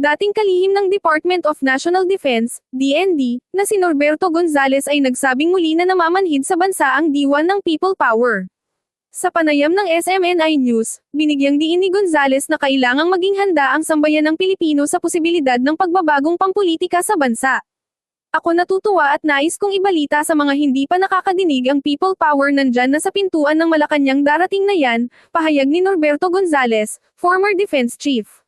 dating kalihim ng Department of National Defense, DND, na si Norberto Gonzales ay nagsabing muli na namamanhid sa bansa ang diwan ng people power. Sa panayam ng SMNI News, binigyang diin ni Gonzales na kailangang maging handa ang sambayan ng Pilipino sa posibilidad ng pagbabagong pampolitika sa bansa. Ako natutuwa at nais kong ibalita sa mga hindi pa nakakadinig ang people power nandyan na sa pintuan ng Malacanang darating na yan, pahayag ni Norberto Gonzales, former defense chief.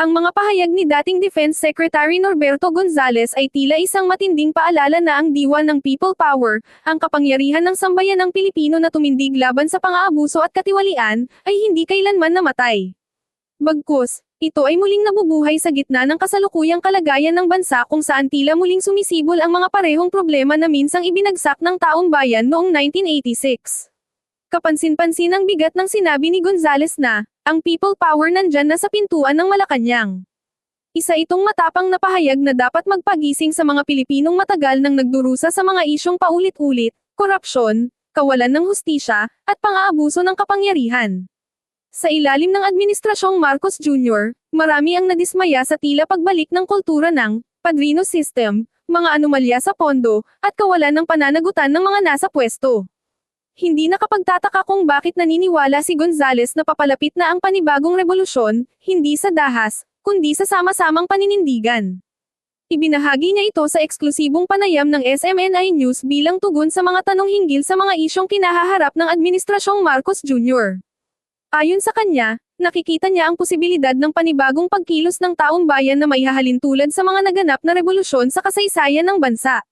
Ang mga pahayag ni dating Defense Secretary Norberto Gonzales ay tila isang matinding paalala na ang diwa ng people power, ang kapangyarihan ng sambayan ng Pilipino na tumindig laban sa pang-aabuso at katiwalian, ay hindi kailanman namatay. Bagkus, ito ay muling nabubuhay sa gitna ng kasalukuyang kalagayan ng bansa kung saan tila muling sumisibol ang mga parehong problema na minsang ibinagsak ng taong bayan noong 1986. Kapansin-pansin ang bigat ng sinabi ni Gonzales na, ang people power nandyan na sa pintuan ng Malacanang. Isa itong matapang na pahayag na dapat magpagising sa mga Pilipinong matagal nang nagdurusa sa mga isyong paulit-ulit, korupsyon, kawalan ng hustisya, at pang-aabuso ng kapangyarihan. Sa ilalim ng Administrasyong Marcos Jr., marami ang nadismaya sa tila pagbalik ng kultura ng padrino system, mga anomalya sa pondo, at kawalan ng pananagutan ng mga nasa pwesto. Hindi nakapagtataka kung bakit naniniwala si Gonzales na papalapit na ang panibagong revolusyon, hindi sa dahas, kundi sa sama-samang paninindigan. Ibinahagi niya ito sa eksklusibong panayam ng SMNI News bilang tugon sa mga tanong hinggil sa mga isyong kinahaharap ng Administrasyong Marcos Jr. Ayon sa kanya, nakikita niya ang posibilidad ng panibagong pagkilos ng taong bayan na maihahalin tulad sa mga naganap na revolusyon sa kasaysayan ng bansa.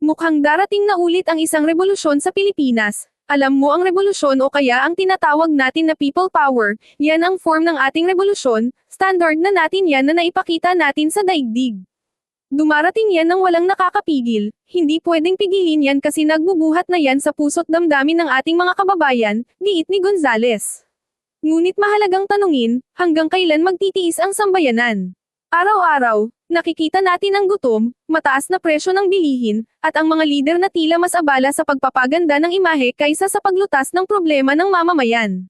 Mukhang darating na ulit ang isang revolusyon sa Pilipinas. Alam mo ang revolusyon o kaya ang tinatawag natin na people power, yan ang form ng ating revolusyon, standard na natin yan na naipakita natin sa daigdig. Dumarating yan ng walang nakakapigil, hindi pwedeng pigilin yan kasi nagbubuhat na yan sa puso't damdamin ng ating mga kababayan, giit ni Gonzales. Ngunit mahalagang tanungin, hanggang kailan magtitiis ang sambayanan? Araw-araw, nakikita natin ang gutom, mataas na presyo ng bilihin, at ang mga lider na tila mas abala sa pagpapaganda ng imahe kaysa sa paglutas ng problema ng mamamayan.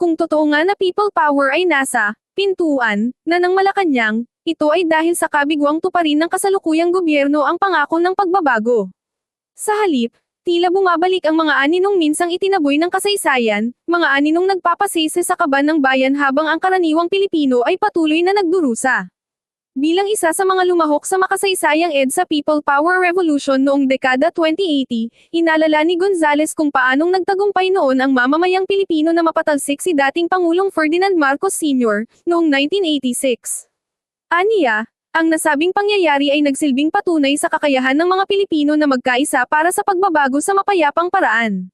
Kung totoo nga na people power ay nasa pintuan na ng Malacanang, ito ay dahil sa kabigwang tuparin ng kasalukuyang gobyerno ang pangako ng pagbabago. Sa halip, tila bumabalik ang mga aninong minsang itinaboy ng kasaysayan, mga aninong nagpapasisi sa kaban ng bayan habang ang karaniwang Pilipino ay patuloy na nagdurusa. Bilang isa sa mga lumahok sa makasaysayang EDSA People Power Revolution noong dekada 2080, inalala ni Gonzales kung paanong nagtagumpay noon ang mamamayang Pilipino na mapatalsik si dating Pangulong Ferdinand Marcos Sr. noong 1986. Aniya, ang nasabing pangyayari ay nagsilbing patunay sa kakayahan ng mga Pilipino na magkaisa para sa pagbabago sa mapayapang paraan.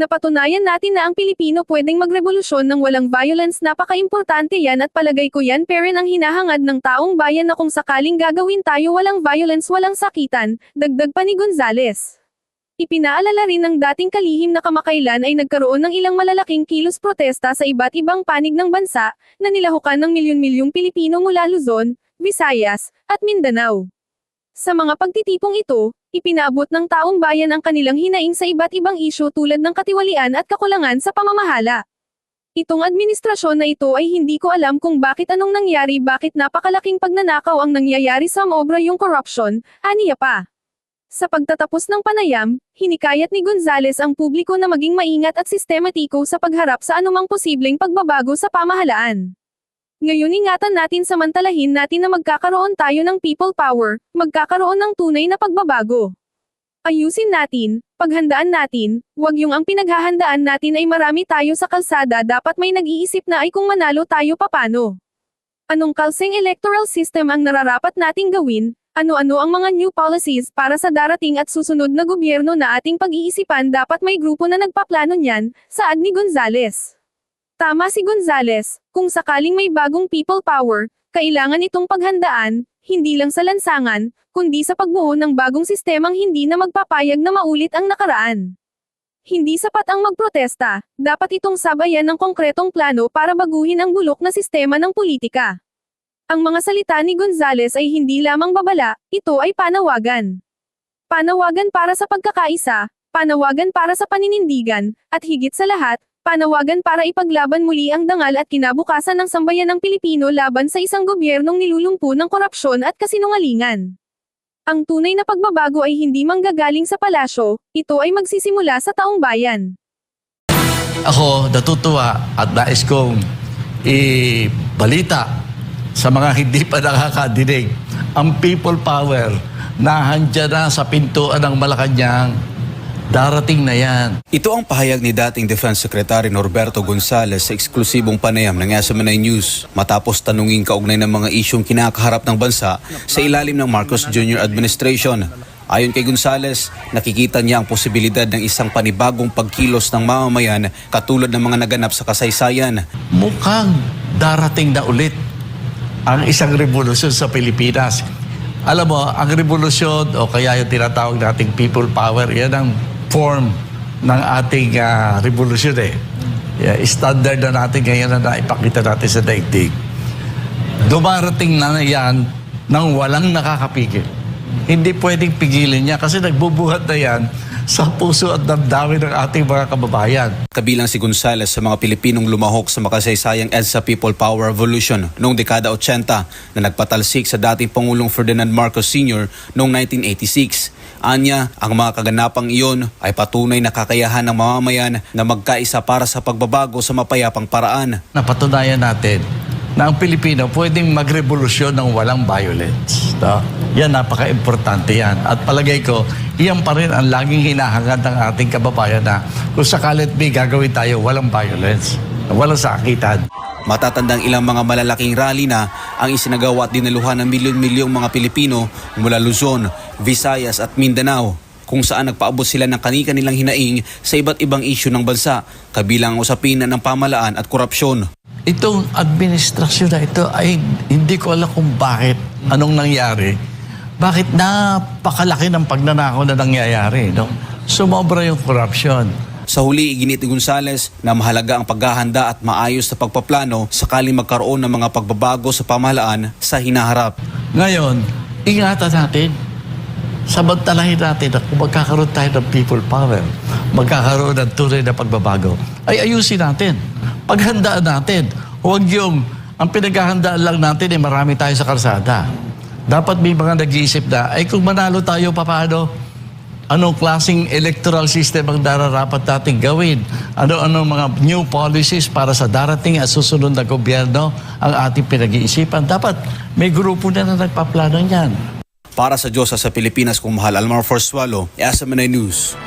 Napatunayan natin na ang Pilipino pwedeng magrevolusyon ng walang violence napaka-importante yan at palagay ko yan peren ang hinahangad ng taong bayan na kung sakaling gagawin tayo walang violence walang sakitan, dagdag pa ni Gonzales. Ipinaalala rin ng dating kalihim na kamakailan ay nagkaroon ng ilang malalaking kilos protesta sa iba't ibang panig ng bansa, na nilahukan ng milyon-milyong Pilipino mula Luzon, Visayas, at Mindanao. Sa mga pagtitipong ito, ipinaabot ng taong bayan ang kanilang hinaing sa iba't ibang isyu tulad ng katiwalian at kakulangan sa pamamahala. Itong administrasyon na ito ay hindi ko alam kung bakit anong nangyari bakit napakalaking pagnanakaw ang nangyayari sa obra yung corruption, aniya pa. Sa pagtatapos ng panayam, hinikayat ni Gonzales ang publiko na maging maingat at sistematiko sa pagharap sa anumang posibleng pagbabago sa pamahalaan. Ngayon ingatan natin samantalahin natin na magkakaroon tayo ng people power, magkakaroon ng tunay na pagbabago. Ayusin natin, paghandaan natin, wag yung ang pinaghahandaan natin ay marami tayo sa kalsada dapat may nag-iisip na ay kung manalo tayo papano. Anong kalseng electoral system ang nararapat nating gawin, ano-ano ang mga new policies para sa darating at susunod na gobyerno na ating pag-iisipan dapat may grupo na nagpaplano niyan, saad ni Gonzales. Tama si Gonzales, kung sakaling may bagong people power, kailangan itong paghandaan, hindi lang sa lansangan, kundi sa pagbuo ng bagong sistemang hindi na magpapayag na maulit ang nakaraan. Hindi sapat ang magprotesta, dapat itong sabayan ng konkretong plano para baguhin ang bulok na sistema ng politika. Ang mga salita ni Gonzales ay hindi lamang babala, ito ay panawagan. Panawagan para sa pagkakaisa, panawagan para sa paninindigan, at higit sa lahat, Panawagan para ipaglaban muli ang dangal at kinabukasan ng sambayan ng Pilipino laban sa isang gobyernong nilulumpo ng korupsyon at kasinungalingan. Ang tunay na pagbabago ay hindi manggagaling sa palasyo, ito ay magsisimula sa taong bayan. Ako natutuwa at nais kong ibalita sa mga hindi pa nakakadinig ang people power na handyan na sa pintuan ng Malacanang darating na yan. Ito ang pahayag ni dating Defense Secretary Norberto Gonzales sa eksklusibong panayam ng SMNI News matapos tanungin kaugnay ng mga isyong kinakaharap ng bansa sa ilalim ng Marcos Jr. Administration. Ayon kay Gonzales, nakikita niya ang posibilidad ng isang panibagong pagkilos ng mamamayan katulad ng mga naganap sa kasaysayan. Mukhang darating na ulit ang isang revolusyon sa Pilipinas. Alam mo, ang revolusyon o kaya yung tinatawag nating people power, yan ang form ng ating ah, revolusyon eh. Yeah, standard na natin ngayon na naipakita natin sa daigdig. Dumarating na yan nang walang nakakapigil. Hindi pwedeng pigilin niya kasi nagbubuhat na yan sa puso at damdamin ng ating mga kababayan. Kabilang si Gonzales sa mga Pilipinong lumahok sa makasaysayang EDSA People Power Revolution noong dekada 80 na nagpatalsik sa dating Pangulong Ferdinand Marcos Sr. noong 1986. Anya, ang mga kaganapang iyon ay patunay na kakayahan ng mamamayan na magkaisa para sa pagbabago sa mapayapang paraan. napatunayan natin na ang Pilipino pwedeng magrevolusyon ng walang violence. No? Yan, napaka-importante yan. At palagay ko, iyan pa rin ang laging hinahangad ng ating kababayan na kung sakalit may gagawin tayo, walang violence, walang sakitan. Matatandang ilang mga malalaking rally na ang isinagawa at dinaluhan ng milyon-milyong mga Pilipino mula Luzon, Visayas at Mindanao kung saan nagpaabot sila ng kani-kanilang hinaing sa iba't ibang isyu ng bansa, kabilang ang usapin ng pamalaan at korupsyon. Itong administrasyon na ito ay hindi ko alam kung bakit, anong nangyari. Bakit napakalaki ng pagnanakaw na nangyayari. No? Sumobra yung corruption. Sa huli, iginit ni Gonzales na mahalaga ang paghahanda at maayos na pagpaplano sakaling magkaroon ng mga pagbabago sa pamahalaan sa hinaharap. Ngayon, ingatan natin. Samantalahin natin na kung magkakaroon tayo ng people power, magkakaroon ng tunay na pagbabago, ay ayusin natin. Paghandaan natin. Huwag yung, ang pinaghahandaan lang natin ay marami tayo sa karsada. Dapat may mga nag-iisip na, ay kung manalo tayo, paano? Anong klaseng electoral system ang dararapat natin gawin? Ano-ano mga new policies para sa darating at susunod na gobyerno ang ating pinag-iisipan? Dapat may grupo na na nagpaplano niyan. Para sa Diyos sa Pilipinas kung mahal Almar Forswalo, SMNI News.